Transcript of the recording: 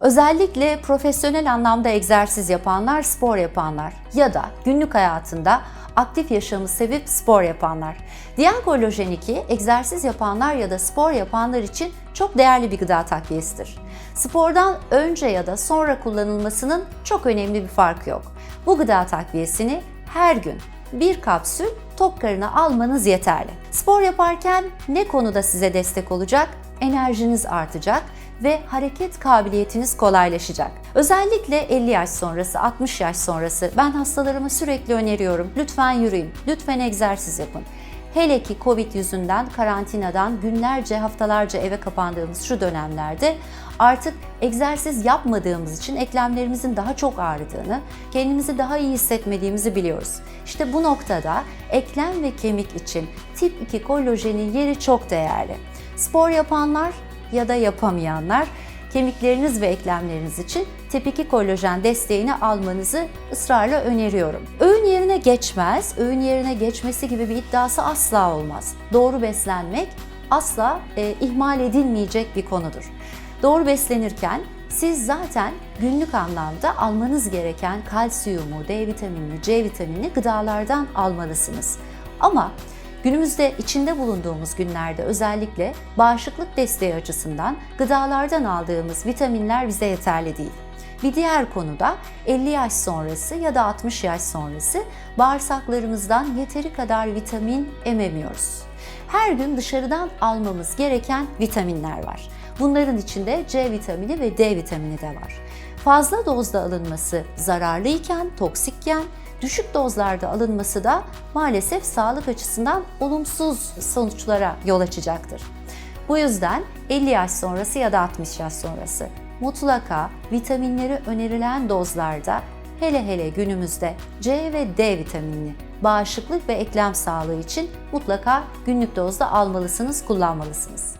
Özellikle profesyonel anlamda egzersiz yapanlar, spor yapanlar ya da günlük hayatında aktif yaşamı sevip spor yapanlar. Diankolojen 2, egzersiz yapanlar ya da spor yapanlar için çok değerli bir gıda takviyesidir. Spordan önce ya da sonra kullanılmasının çok önemli bir farkı yok. Bu gıda takviyesini her gün bir kapsül tok karına almanız yeterli. Spor yaparken ne konuda size destek olacak? Enerjiniz artacak ve hareket kabiliyetiniz kolaylaşacak. Özellikle 50 yaş sonrası, 60 yaş sonrası ben hastalarıma sürekli öneriyorum. Lütfen yürüyün, lütfen egzersiz yapın. Hele ki Covid yüzünden karantinadan günlerce, haftalarca eve kapandığımız şu dönemlerde artık egzersiz yapmadığımız için eklemlerimizin daha çok ağrıdığını, kendimizi daha iyi hissetmediğimizi biliyoruz. İşte bu noktada eklem ve kemik için tip 2 kolajenin yeri çok değerli. Spor yapanlar ya da yapamayanlar kemikleriniz ve eklemleriniz için tip 2 kolajen desteğini almanızı ısrarla öneriyorum. Öğün yerine geçmez, öğün yerine geçmesi gibi bir iddiası asla olmaz. Doğru beslenmek asla e, ihmal edilmeyecek bir konudur. Doğru beslenirken siz zaten günlük anlamda almanız gereken kalsiyumu, D vitaminini, C vitaminini gıdalardan almalısınız. Ama Günümüzde içinde bulunduğumuz günlerde özellikle bağışıklık desteği açısından gıdalardan aldığımız vitaminler bize yeterli değil. Bir diğer konuda 50 yaş sonrası ya da 60 yaş sonrası bağırsaklarımızdan yeteri kadar vitamin ememiyoruz. Her gün dışarıdan almamız gereken vitaminler var. Bunların içinde C vitamini ve D vitamini de var. Fazla dozda alınması zararlıyken, toksikken düşük dozlarda alınması da maalesef sağlık açısından olumsuz sonuçlara yol açacaktır. Bu yüzden 50 yaş sonrası ya da 60 yaş sonrası mutlaka vitaminleri önerilen dozlarda hele hele günümüzde C ve D vitaminini bağışıklık ve eklem sağlığı için mutlaka günlük dozda almalısınız, kullanmalısınız.